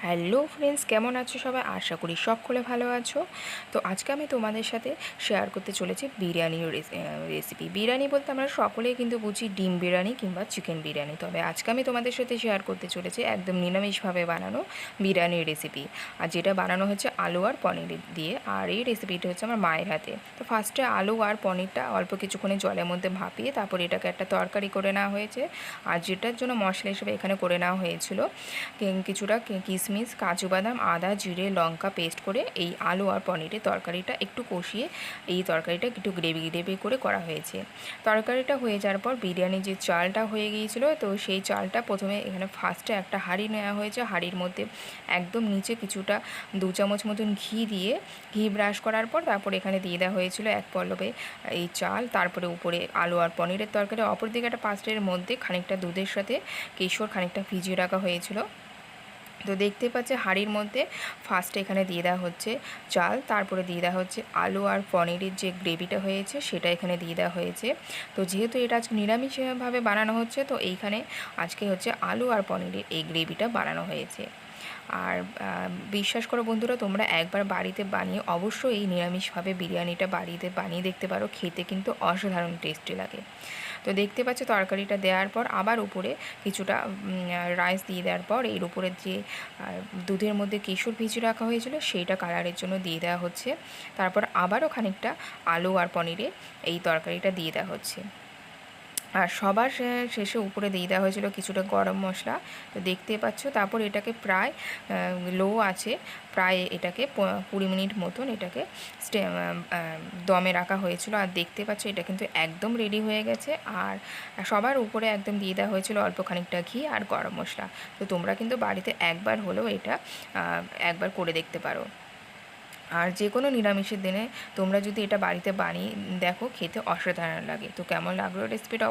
Hello friends, কেমন আছো সবাই? আশা করি সকলে ভালো আছো। তো আজকে আমি তোমাদের সাথে শেয়ার করতে চলেছি বিরিয়ানির রেসিপি বিরিয়ানি বলতে আমরা সকলেই কিন্তু বুঝি ডিম বিরিয়ানি কিংবা চিকেন বিরিয়ানি। তবে আজকে আমি তোমাদের সাথে শেয়ার করতে চলেছি একদম নিরামিষভাবে বানানো বিরিয়ানির রেসিপি আর যেটা বানানো হচ্ছে আলু আর পনির দিয়ে, আর এই রেসিপিটা হচ্ছে আমার মায়ের হাতে। তো ফার্স্টে আলু আর পনিরটা অল্প কিছুক্ষণে জলের মধ্যে ভাপিয়ে তারপর এটাকে একটা তরকারি করে নেওয়া হয়েছে। আর যেটার জন্য মশলা হিসেবে এখানে করে নেওয়া হয়েছিল কিছুটা কি- কিশমিশ কাজু বাদাম, আদা, জিরে, লঙ্কা পেস্ট করে এই আলু আর পনিরের তরকারিটা একটু কষিয়ে এই তরকারিটা একটু গ্রেভি গ্রেভি করে করা হয়েছে। তরকারিটা হয়ে যাওয়ার পর বিরিয়ানির যে চালটা হয়ে গিয়েছিল, তো সেই চালটা প্রথমে এখানে ফার্স্টে একটা হাঁড়ি নেওয়া হয়েছে। হাঁড়ির মধ্যে একদম নিচে কিছুটা দু চামচ মতন ঘি দিয়ে ঘি ব্রাশ করার পর তারপর এখানে দিয়ে দেওয়া হয়েছিল এক পল্লবে এই চাল, তারপরে উপরে আলু আর পনিরের তরকারি অপর দিকে একটা পাত্রের মধ্যে খানিকটা দুধের সাথে কেশর খানিকটা ভিজিয়ে রাখা হয়েছিল। তো দেখতে পাচ্ছে হাঁড়ির মধ্যে ফার্স্টে এখানে দিয়ে দেওয়া হচ্ছে চাল, তারপরে দিয়ে দেওয়া হচ্ছে আলু আর পনিরের যে গ্রেভিটা হয়েছে সেটা এখানে দিয়ে দেওয়া হয়েছে। তো যেহেতু এটা আজকে নিরামিষভাবে বানানো হচ্ছে, তো এইখানে আজকে হচ্ছে আলু আর পনিরের এই গ্রেভিটা বানানো হয়েছে। আর বিশ্বাস করো বন্ধুরা, তোমরা একবার বাড়িতে বানিয়ে অবশ্যই এই নিরামিষভাবে বিরিয়ানিটা বাড়িতে বানিয়ে দেখতে পারো, খেতে কিন্তু অসাধারণ টেস্টি লাগে। তো দেখতে পাচ্ছ তরকারিটা দেওয়ার পর আবার উপরে কিছুটা রাইস দিয়ে দেওয়ার পর এর উপরে যে দুধের মধ্যে কেশর ভিজিয়ে রাখা হয়েছিল সেইটা কালারের জন্য দিয়ে দেওয়া হচ্ছে। তারপর আবারও খানিকটা আলু আর পনিরে এই তরকারিটা দিয়ে দেওয়া হচ্ছে। আর সবার শেষে উপরে দিয়ে দেওয়া হয়েছিল কিছুটা গরম মশলা। তো দেখতে পাচ্ছ, তারপর এটাকে প্রায় লো আছে, প্রায় এটাকে কুড়ি মিনিট মতন এটাকে দমে রাখা হয়েছিল। আর দেখতে পাচ্ছ, এটা কিন্তু একদম রেডি হয়ে গেছে। আর সবার উপরে একদম দিয়ে দেওয়া হয়েছিল অল্প খানিকটা ঘি আর গরম মশলা। তো তোমরা কিন্তু বাড়িতে একবার হলেও এটা একবার করে দেখতে পারো। আর যে কোনো নিরামিষের দিনে তোমরা যদি এটা বাড়িতে বানিয়ে, দেখো, খেতে অসাধারণ লাগে। তো কেমন লাগল রেসিপিটা?